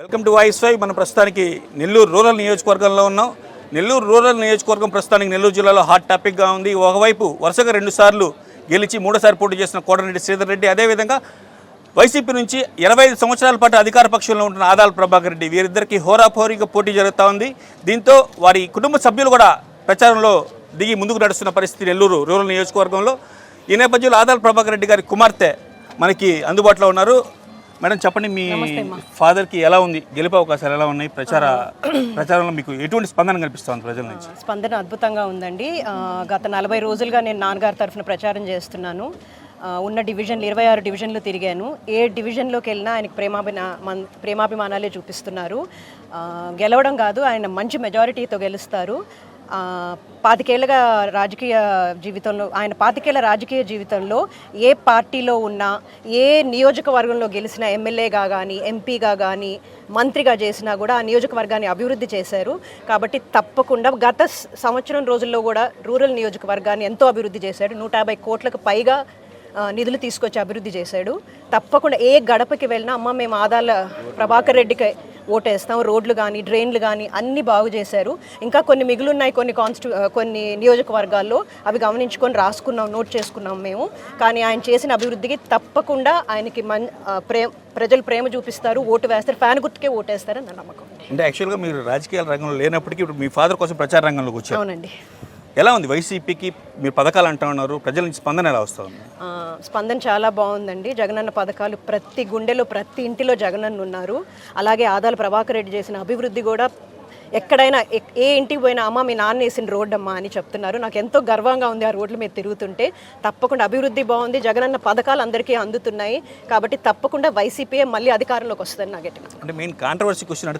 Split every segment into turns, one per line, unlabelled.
Welcome to voice five మన ప్రస్తుతానికి Nellore rural నియోజకవర్గంలో ఉన్నాం. నెల్లూరు రూరల్ నియోజకవర్గం ప్రస్తుతానికి నెల్లూరు జిల్లాలో హాట్ టాపిక్గా ఉంది. ఒకవైపు వరుసగా రెండుసార్లు గెలిచి మూడోసారి పోటీ చేసిన కోటరెడ్డి శ్రీధర్ రెడ్డి అదేవిధంగా వైసీపీ నుంచి ఇరవై ఐదు సంవత్సరాల పాటు అధికార పక్షంలో ఉంటున్న ఆదాల ప్రభాకర్ రెడ్డి వీరిద్దరికి హోరాహోరీగా పోటీ జరుగుతూ ఉంది. దీంతో వారి కుటుంబ సభ్యులు కూడా ప్రచారంలో దిగి ముందుకు నడుస్తున్న పరిస్థితి నెల్లూరు రూరల్ నియోజకవర్గంలో. ఈ నేపథ్యంలో ఆదాల ప్రభాకర్ రెడ్డి గారి కుమార్తె మనకి అందుబాటులో ఉన్నారు. మేడం చెప్పండి మీ ఫాదర్కి ఎలా ఉంది? గెలుపు అవకాశాలు ఎలా ఉన్నాయి? ప్రచార ప్రచారంలో మీకు ఎటువంటి స్పందన కనిపిస్తుంది ప్రజల నుంచి?
స్పందన అద్భుతంగా ఉందండి. గత నలభై రోజులుగా నేను నాన్నగారి తరఫున ప్రచారం చేస్తున్నాను. ఉన్న డివిజన్లు ఇరవై ఆరు డివిజన్లు తిరిగాను. ఏ డివిజన్లోకి వెళ్ళినా ఆయనకి ప్రేమాభినా మన్- ప్రేమాభిమానాలే చూపిస్తున్నారు. గెలవడం కాదు ఆయన మంచి మెజారిటీతో గెలుస్తారు. పాతికేళ్ళుగా రాజకీయ జీవితంలో ఆయన పాతికేళ్ళ రాజకీయ జీవితంలో ఏ పార్టీలో ఉన్నా ఏ నియోజకవర్గంలో గెలిచిన ఎమ్మెల్యేగా కానీ ఎంపీగా కానీ మంత్రిగా చేసినా కూడా ఆ నియోజకవర్గాన్ని అభివృద్ధి చేశారు. కాబట్టి తప్పకుండా గత సంవత్సరం రోజుల్లో కూడా రూరల్ నియోజకవర్గాన్ని ఎంతో అభివృద్ధి చేశాడు. నూట యాభై కోట్లకు పైగా నిధులు తీసుకొచ్చి అభివృద్ధి చేశాడు. తప్పకుండా ఏ గడపకి వెళ్ళినా అమ్మ మేము ఆదాల ప్రభాకర్ రెడ్డికి ఓటేస్తాం రోడ్లు కానీ డ్రైన్లు కానీ అన్ని బాగు చేశారు. ఇంకా కొన్ని మిగులున్నాయి కొన్ని కాన్స్టి కొన్ని నియోజకవర్గాల్లో. అవి గమనించుకొని రాసుకున్నాం నోట్ చేసుకున్నాం మేము. కానీ ఆయన చేసిన అభివృద్ధికి తప్పకుండా ఆయనకి మన్ ప్రేమ ప్రజలు ప్రేమ చూపిస్తారు ఓటు వేస్తారు ఫ్యాన్ గుర్తుకే ఓటేస్తారని నా నమ్మకం
అంటే యాక్చువల్గా మీరు రాజకీయాల రంగంలో లేనప్పటికీ ఇప్పుడు మీ ఫాదర్ కోసం ప్రచార రంగంలోకి వచ్చారు.
అవునండి.
ఎలా ఉంది వైసీపీకి మీరు పథకాలు అంటున్నారు ప్రజల నుంచి స్పందన ఎలా
వస్తుంది? స్పందన చాలా బాగుందండి. జగనన్న పథకాలు ప్రతి గుండెలో ప్రతి ఇంటిలో జగనన్న ఉన్నారు. అలాగే ఆదాల ప్రభాకర్ రెడ్డి చేసిన అభివృద్ధి కూడా ఎక్కడైనా ఎక్- ఏ ఇంటికి పోయినా అమ్మ మీ నాన్న వేసిన రోడ్డు అమ్మా అని చెప్తున్నారు. నాకు ఎంతో గర్వంగా ఉంది ఆ రోడ్ల మీద తిరుగుతుంటే. తప్పకుండా అభివృద్ధి బాగుంది. జగనన్న పథకాలు అందరికీ అందుతున్నాయి. కాబట్టి తప్పకుండా వైసీపీఏ మళ్ళీ అధికారంలోకి వస్తుందని నాకు
అంటే మెయిన్ కాంట్రవర్సీ క్వశ్చన్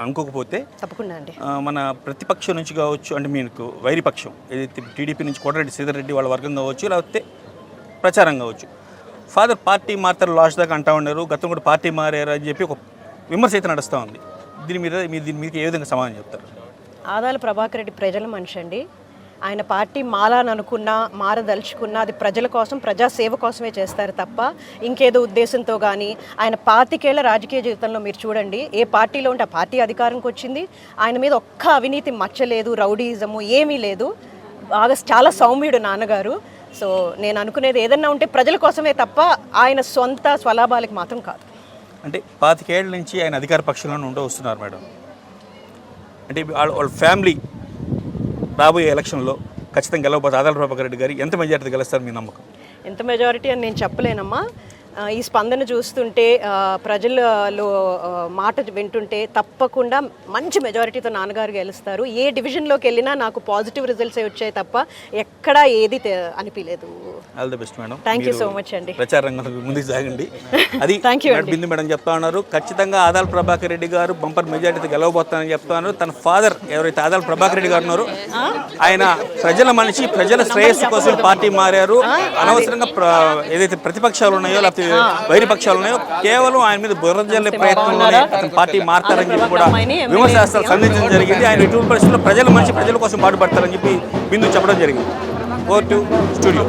అనుకోకపోతే
తప్పకుండా అండి.
మన ప్రతిపక్షం నుంచి కావచ్చు అంటే మీకు వైరిపక్షం ఏదైతే టీడీపీ నుంచి కోటరెడ్డి శ్రీధర్ రెడ్డి వాళ్ళ వర్గం కావచ్చు లేకపోతే ప్రచారం కావచ్చు. ఫాదర్ పార్టీ మారుతారు లాస్ట్ దాకా అంటా ఉన్నారు. గతం కూడా పార్టీ మారారు అని చెప్పి ఒక విమర్శ అయితే నడుస్తూ ఉంది. దీని మీద మీరు దీని మీద ఏ విధంగా సమాధానం చెప్తారు?
ఆదాల ప్రభాకర్ రెడ్డి ప్రజల మనిషి అండి. ఆయన పార్టీ మారాలని అనుకున్నా మారదలుచుకున్నా అది ప్రజల కోసం ప్రజాసేవ కోసమే చేస్తారు తప్ప ఇంకేదో ఉద్దేశంతో కానీ ఆయన పాతికేళ్ళ రాజకీయ జీవితంలో మీరు చూడండి ఏ పార్టీలో ఉంటే ఆ పార్టీ అధికారంకి వచ్చింది. ఆయన మీద ఒక్క అవినీతి మచ్చలేదు రౌడీజము ఏమీ లేదు. బాగా చాలా సౌమ్యుడు నాన్నగారు. సో నేను అనుకునేది ఏదన్నా ఉంటే ప్రజల కోసమే తప్ప ఆయన సొంత స్వలాభాలకి మాత్రం కాదు.
అంటే పాతికేళ్ళ నుంచి ఆయన అధికార పక్షంలోనే ఉంటూ వస్తున్నారు మేడం. అంటే వాళ్ళ వాళ్ళ ఫ్యామిలీ రాబోయే ఎలక్షన్లో ఖచ్చితంగా గెలవబోతే ఆదాల ప్రభాకర్ రెడ్డి గారు ఎంత మెజారిటీ గెలుస్తారు మీ నమ్మకం?
ఎంత మెజారిటీ అని నేను చెప్పలేనమ్మా. ఈ స్పందన చూస్తుంటే ప్రజలలో మాట వింటుంటే తప్పకుండా మంచి మెజారిటీతో నాన్నగారు గెలుస్తారు. ఏ డివిజన్లోకి వెళ్ళినా నాకు పాజిటివ్ రిజల్ట్సే వచ్చాయి తప్ప ఎక్కడా ఏది అనిపించలేదు
all the best madam
thank you so much అండి.
ప్రచార రంగంలో ముందుకు సాగండి. అది
you
మేడం బిందు మేడం చెప్తా ఉన్నారు. ఖచ్చితంగా ఆదాల ప్రభాకర్ రెడ్డి గారు బంపర్ మెజార్టీతో గెలవబోతానని చెప్తున్నారు తన ఫాదర్ ఎవరైతే ఆదాల ప్రభాకర్ రెడ్డి గారు ఉన్నారో ఆయన ప్రజల మనిషి ప్రజల శ్రేయస్సు కోసం పార్టీ మారారు. అనవసరంగా ఏదైతే ప్రతిపక్షాలు ఉన్నాయో లేకపోతే వైరిపక్షాలు ఉన్నాయో కేవలం ఆయన మీద బుర్ర జల్లే ప్రయత్నంలోనే అతను పార్టీ మారతారని చెప్పి కూడా విమర్శాస్త్రాలు సంధించడం జరిగింది. ఆయన ఎటువంటి పరిస్థితుల్లో ప్రజల మనిషి ప్రజల కోసం పాటుపడతారని చెప్పి బిందు చెప్పడం జరిగింది. ఓ టు స్టూడియో